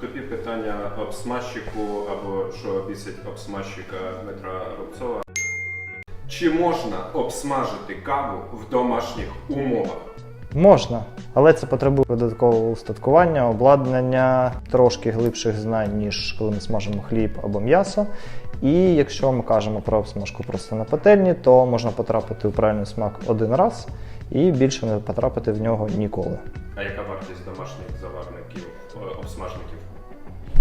Тобі питання обсмажчику або що бісить обсмажчика Дмитра Рубцова. Чи можна обсмажити каву в домашніх умовах? Можна, але це потребує додаткового устаткування, обладнання, трошки глибших знань, ніж коли ми смажимо хліб або м'ясо. І якщо ми кажемо про обсмажку просто на пательні, то можна потрапити у правильний смак один раз і більше не потрапити в нього ніколи. А яка вартість домашніх заварників, е, обсмажників?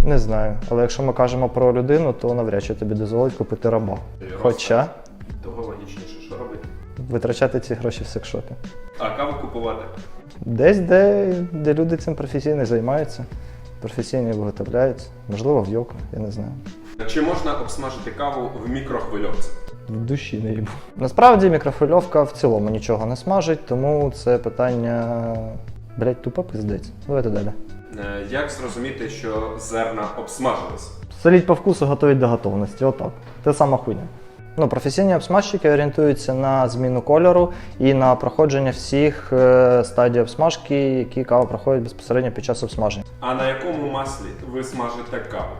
Не знаю, але якщо ми кажемо про людину, то навряд чи тобі дозволить купити раба. Хоча Того логічніше, що робити? витрачати ці гроші в секшопі. А каву купувати? Десь, де, де люди цим професійно займаються, професійно виготовляють, можливо, в йоко, я не знаю. Чи можна обсмажити каву в мікрохвильовці? В душі не їбу. Насправді мікрохвильовка в цілому нічого не смажить, тому це питання. Блять, тупо пиздець. Давайте далі. Е, Як зрозуміти, що зерна обсмажились? Соліть по вкусу, готують до готовності. Отак. Те сама хуйня. Ну, професійні обсмажчики орієнтуються на зміну кольору і на проходження всіх е, стадій обсмажки, які кава проходить безпосередньо під час обсмаження. А на якому маслі ви смажите каву?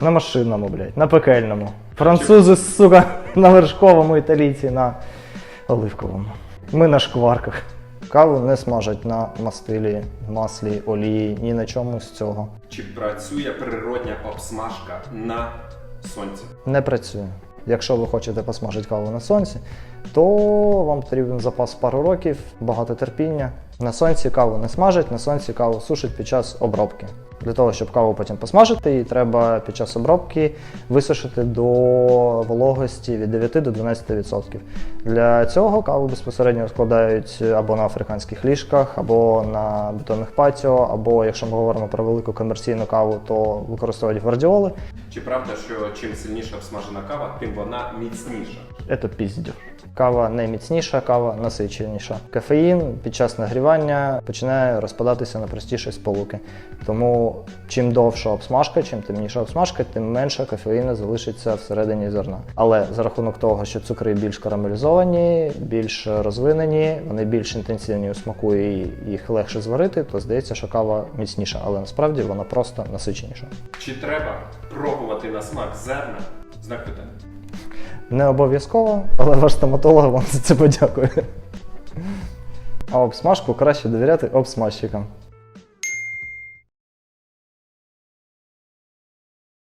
На машинному, блядь, на пекельному. Французи, сука, на вершковому, італійці на оливковому. Ми на шкварках. Каву не смажать на мастилі, маслі, олії, ні на чому з цього. Чи працює природня обсмажка на сонці? Не працює. Якщо ви хочете посмажити каву на сонці, то вам потрібен запас пару років, багато терпіння. На сонці каву не смажать, на сонці каву сушать під час обробки. Для того, щоб каву потім посмажити, її треба під час обробки висушити до вологості від 9 до 12%. Для цього каву безпосередньо розкладають або на африканських ліжках, або на бетонних патіо, або якщо ми говоримо про велику комерційну каву, то використовують гвардіоли. Чи правда, що чим сильніше обсмажена кава, тим вона міцніша? Це піздю. Кава не міцніша, кава насиченіша. Кофеїн під час нагрівання починає розпадатися на простіші сполуки. Тому чим довша обсмажка, чим темніша обсмажка, тим менше кофеїну залишиться всередині зерна. Але за рахунок того, що цукри більш карамелізовані, більш розвинені, вони більш інтенсивні у смаку і їх легше зварити, то здається, що кава міцніша, але насправді вона просто насиченіша. Чи треба пробувати на смак зерна? Знак питання. Не обов'язково, але ваш стоматолог вам за це подякує. А обсмажку краще довіряти обсмажчикам.